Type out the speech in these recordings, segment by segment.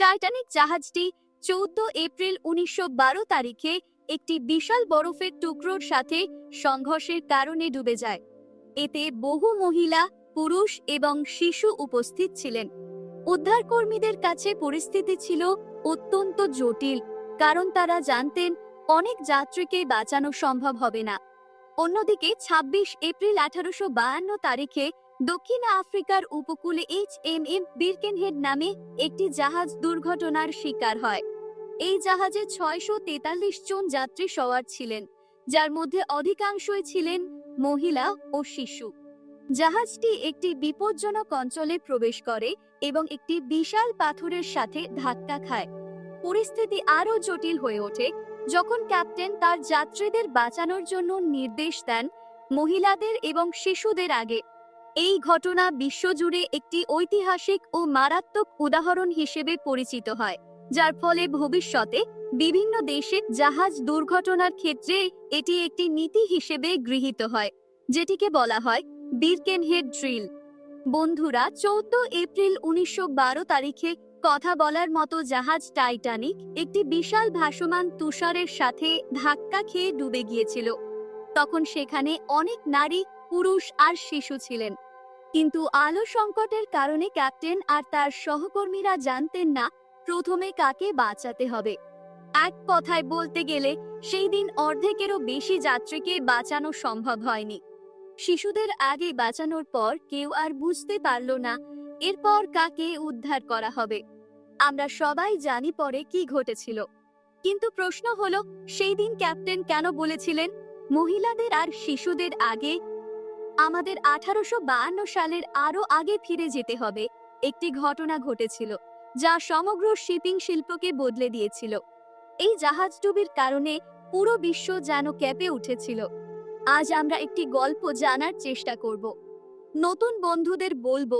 Titanic জাহাজটি চৌদ্দ April উনিশশো তারিখে একটি বিশাল বরফের টুকরোর সাথে সংঘর্ষের কারণে ডুবে যায়। এতে বহু মহিলা, পুরুষ এবং শিশু উপস্থিত ছিলেন। উদ্ধারকর্মীদের কাছে পরিস্থিতি ছিল অত্যন্ত জটিল, কারণ তারা জানতেন অনেক যাত্রীকে বাঁচানো সম্ভব হবে না। অন্যদিকে ২৬ এপ্রিল আঠারোশো তারিখে দক্ষিণ আফ্রিকার উপকূলে এইচ এম এম বিরকেনহেড নামে একটি জাহাজ দুর্ঘটনার শিকার হয়। এই জাহাজে ছয়শো তেতাল্লিশ জন যাত্রী সওয়ার ছিলেন, যার মধ্যে অধিকাংশই ছিলেন মহিলা ও শিশু। জাহাজটি একটি বিপজ্জনক অঞ্চলে প্রবেশ করে এবং একটি বিশাল পাথরের সাথে ধাক্কা খায়। পরিস্থিতি আরও জটিল হয়ে ওঠে, যখন ক্যাপ্টেন তার যাত্রীদের বাঁচানোর জন্য নির্দেশ দেন মহিলাদের এবং শিশুদের আগে। এই ঘটনা বিশ্বজুড়ে একটি ঐতিহাসিক ও মারাত্মক উদাহরণ হিসেবে পরিচিত হয়, যার ফলে ভবিষ্যতে বিভিন্ন দেশে জাহাজ দুর্ঘটনার ক্ষেত্রে এটি একটি নীতি হিসেবে গৃহীত হয়, যেটিকে বলা হয় বিরকেনহেড ড্রিল। বন্ধুরা, চৌদ্দ এপ্রিল উনিশশো বারো তারিখে কথা বলার মতো জাহাজ টাইটানিক একটি বিশাল ভাসমান তুষারের সাথে ধাক্কা খেয়ে ডুবে গিয়েছিল। তখন সেখানে অনেক নারী, পুরুষ আর শিশু ছিলেন। কিন্তু আলো সংকটের কারণে ক্যাপ্টেন আর তার সহকর্মীরা জানতেন না প্রথমে কাকে বাঁচাতে হবে। এক কথায় বলতে গেলে, সেই দিন অর্ধেকেরও বেশি যাত্রীকে বাঁচানো সম্ভব হয়নি। শিশুদের আগে বাঁচানোর পর কেউ আর বুঝতে পারল না, এরপর কাকে উদ্ধার করা হবে। আমরা সবাই জানি পরে কি ঘটেছিল। কিন্তু প্রশ্ন হলো, সেই দিন ক্যাপ্টেন কেন বলেছিলেন, মহিলাদের আর শিশুদের আগে আমাদের আঠারোশো সালের আরও আগে ফিরে যেতে হবে। একটি ঘটনা ঘটেছিল, যা সমগ্র শিপিং শিল্পকে বদলে দিয়েছিল। এই জাহাজডুবির কারণে পুরো বিশ্ব যেন ক্যাপে উঠেছিল। আজ আমরা একটি গল্প জানার চেষ্টা করব। নতুন বন্ধুদের বলব,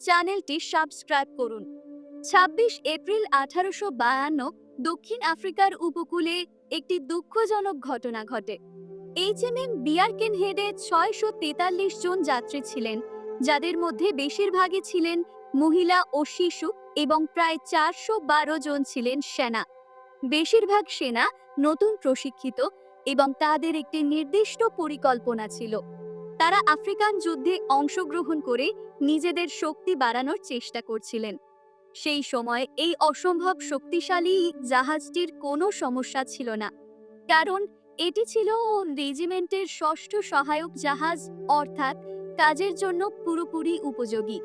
চ্যানেলটি সাবস্ক্রাইব করুন। ছাব্বিশ এপ্রিল আঠারোশো বায়ান্ন দক্ষিণ আফ্রিকার উপকূলে একটি দুঃখজনক ঘটনা ঘটে। এইচ এম এম বিয়ারকেন হেডে ছয়শো তেতাল্লিশ জন যাত্রী ছিলেন, যাদের মধ্যে বেশিরভাগই ছিলেন মহিলা ও শিশু এবং প্রায় চারশো বারো জন ছিলেন সেনা। বেশিরভাগ সেনা নতুন প্রশিক্ষিত এবং তাদের একটি নির্দিষ্ট পরিকল্পনা ছিল। তারা আফ্রিকান যুদ্ধে অংশগ্রহণ করে নিজেদের শক্তি বাড়ানোর চেষ্টা করছিলেন। সেই সময় এই অসম্ভব শক্তিশালী জাহাজটির কোনো সমস্যা ছিল না, কারণ এটি ছিল রেজিমেন্টের ষষ্ঠ সহায়ক জাহাজ, অর্থাৎ কাজের জন্য পুরোপুরি উপযোগী।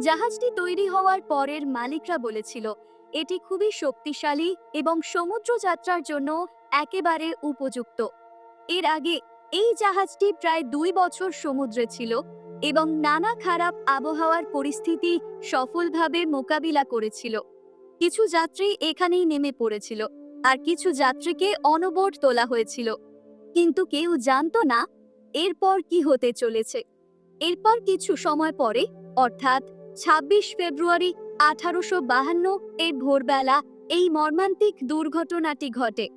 জাহাজটি তৈরি হওয়ার পরের মালিকরা বলেছিল, এটি খুবই শক্তিশালী এবং সমুদ্র যাত্রার জন্য একেবারে উপযুক্ত। এর আগে এই জাহাজটি প্রায় দুই বছর সমুদ্রে ছিল এবং নানা খারাপ আবহাওয়ার পরিস্থিতি সফলভাবে মোকাবিলা করেছিল। কিছু যাত্রী এখানেই নেমে পড়েছিল। আর কিছু যাত্রীকে অনবোর্ড তোলা হয়েছিল। কিন্তু কেউ জানতো না এরপর কি হতে চলেছে। এরপর কিছু সময় পরে, অর্থাৎ ছাব্বিশ ফেব্রুয়ারি আঠারোশো বাহান্ন এর ভোরবেলা এই মর্মান্তিক দুর্ঘটনাটি ঘটে।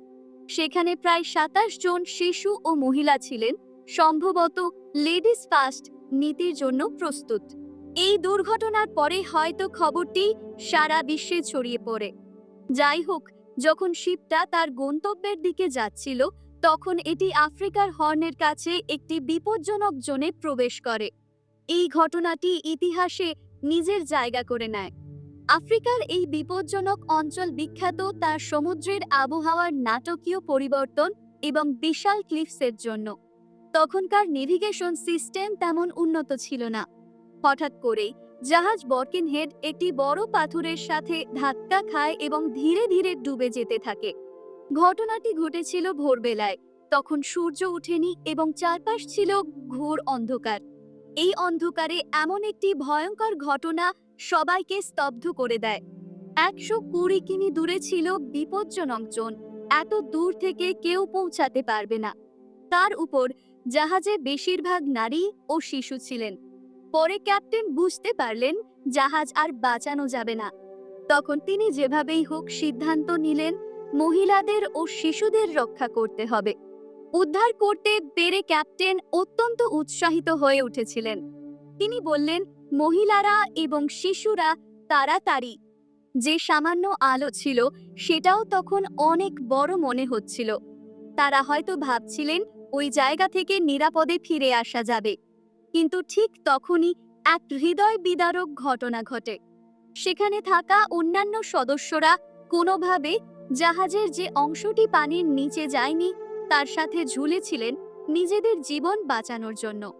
সেখানে প্রায় সাতাশ জন শিশু ও মহিলা ছিলেন, সম্ভবত লেডিস ফার্স্ট নীতির জন্য প্রস্তুত। এই দুর্ঘটনার পরে হয়তো খবরটি সারা বিশ্বে ছড়িয়ে পড়ে। যাই হোক যখন শিপটা তার গন্তব্যের দিকে যাচ্ছিল, তখন এটি আফ্রিকার হর্নের কাছে একটি বিপজ্জনক জোনে প্রবেশ করে। এই ঘটনাটি ইতিহাসে নিজের জায়গা করে নেয়। আফ্রিকার এই বিপজ্জনক অঞ্চল বিখ্যাত তার সমুদ্রের আবহাওয়ার নাটকীয় পরিবর্তন এবং বিশাল ক্লিফসের জন্য। তখনকার নেভিগেশন সিস্টেম তেমন উন্নত ছিল না। হঠাৎ করেই জাহাজ বর্কিনহেড একটি বড় পাথরের সাথে ধাক্কা খায় এবং ধীরে ধীরে ডুবে যেতে থাকে। ঘটনাটি ঘটেছিল ভোরবেলায়। তখন সূর্য ওঠেনি এবং চারপাশ ছিল ঘোর অন্ধকার। এই অন্ধকারে এমন একটি ভয়ঙ্কর ঘটনা সবাইকে স্তব্ধ করে দেয়। একশো কুড়ি কিমি দূরে ছিল বিপজ্জনক জোন। এত দূর থেকে কেউ পৌঁছাতে পারবে না। তার উপর জাহাজে বেশিরভাগ নারী ও শিশু ছিলেন। পরে ক্যাপ্টেন বুঝতে পারলেন জাহাজ আর বাঁচানো যাবে না। তখন তিনি যেভাবেই হোক সিদ্ধান্ত নিলেন, মহিলাদের ও শিশুদের রক্ষা করতে হবে। উদ্ধার করতে পেরে ক্যাপ্টেন অত্যন্ত উৎসাহিত হয়ে উঠেছিলেন। তিনি বললেন, মহিলারা এবং শিশুরা তাড়াতাড়ি। যে সামান্য আলো ছিল, সেটাও তখন অনেক বড় মনে হচ্ছিল। তারা হয়তো ভাবছিলেন, ওই জায়গা থেকে নিরাপদে ফিরে আসা যাবে। কিন্তু ঠিক তখনই এক হৃদয় বিদারক ঘটনা ঘটে। সেখানে থাকা অন্যান্য সদস্যরা কোনোভাবে জাহাজের যে অংশটি পানির নিচে যায়নি, তার সাথে ঝুলেছিলেন নিজেদের জীবন বাঁচানোর জন্য।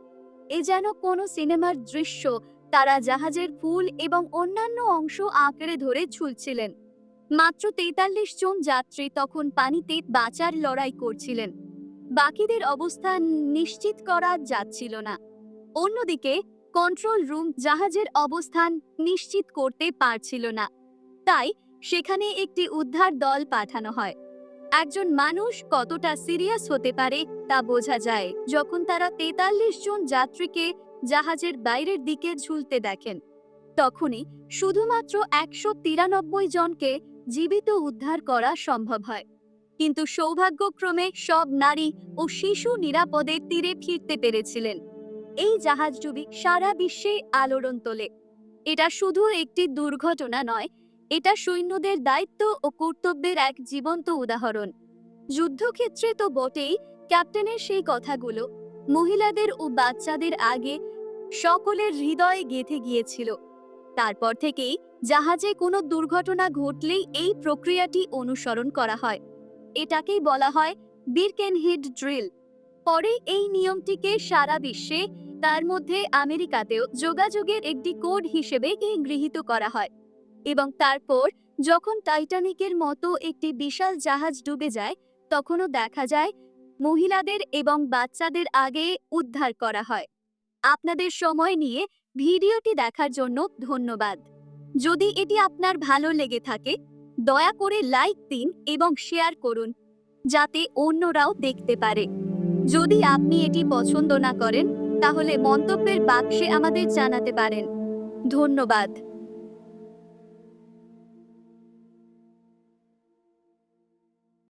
এ যেন কোনো সিনেমার দৃশ্য, তারা জাহাজের ফুল এবং অন্যান্য অংশ আঁকড়ে ধরে ঝুলছিলেন। মাত্র তেতাল্লিশ জন যাত্রী তখন পানিতে বাঁচার লড়াই করছিলেন। বাকিদের অবস্থান নিশ্চিত করা যাচ্ছিল না। অন্যদিকে কন্ট্রোল রুম জাহাজের অবস্থান নিশ্চিত করতে পারছিল না। তাই সেখানে একটি উদ্ধার দল পাঠানো হয়। একজন মানুষ কতটা সিরিয়াস হতে পারে তা বোঝা যায় যখন তারা তেতাল্লিশ জন যাত্রীকে জাহাজের বাইরের দিকে ঝুলতে দেখেন। তখনই শুধুমাত্র একশো তিরানব্বই জনকে জীবিত উদ্ধার করা সম্ভব হয়। কিন্তু সৌভাগ্যক্রমে সব নারী ও শিশু নিরাপদে তীরে ফিরতে পেরেছিলেন। এই জাহাজডুবি সারা বিশ্বে আলোড়ন তোলে। এটা শুধু একটি দুর্ঘটনা নয়, এটা সৈন্যদের দায়িত্ব ও কর্তব্যের এক জীবন্ত উদাহরণ। যুদ্ধক্ষেত্রে তো বটেই ক্যাপ্টেনের সেই কথাগুলো, মহিলাদের ও বাচ্চাদের আগে সকলের হৃদয়ে গেঁথে গিয়েছিল। তারপর থেকেই জাহাজে কোনো দুর্ঘটনা ঘটলেই এই প্রক্রিয়াটি অনুসরণ করা হয়। এটাকেই বলা হয় বিরকেনহিড ড্রিল। পরে এই নিয়মটিকে সারা বিশ্বে তার মধ্যে আমেরিকাতেও যোগাযোগের একটি কোড হিসেবে গৃহীত করা হয় এবং তারপর যখন টাইটানিকের মতো একটি বিশাল জাহাজ ডুবে যায়, তখনও দেখা যায় মহিলাদের এবং বাচ্চাদের আগে উদ্ধার করা হয়। আপনাদের সময় নিয়ে ভিডিওটি দেখার জন্য ধন্যবাদ। যদি এটি আপনার ভালো লেগে থাকে, দয়া করে লাইক দিন এবং শেয়ার করুন, যাতে অন্যরাও দেখতে পারে। যদি আপনি এটি পছন্দ না করেন তাহলে মন্তব্যের বাক্সে আমাদের জানাতে পারেন। ধন্যবাদ।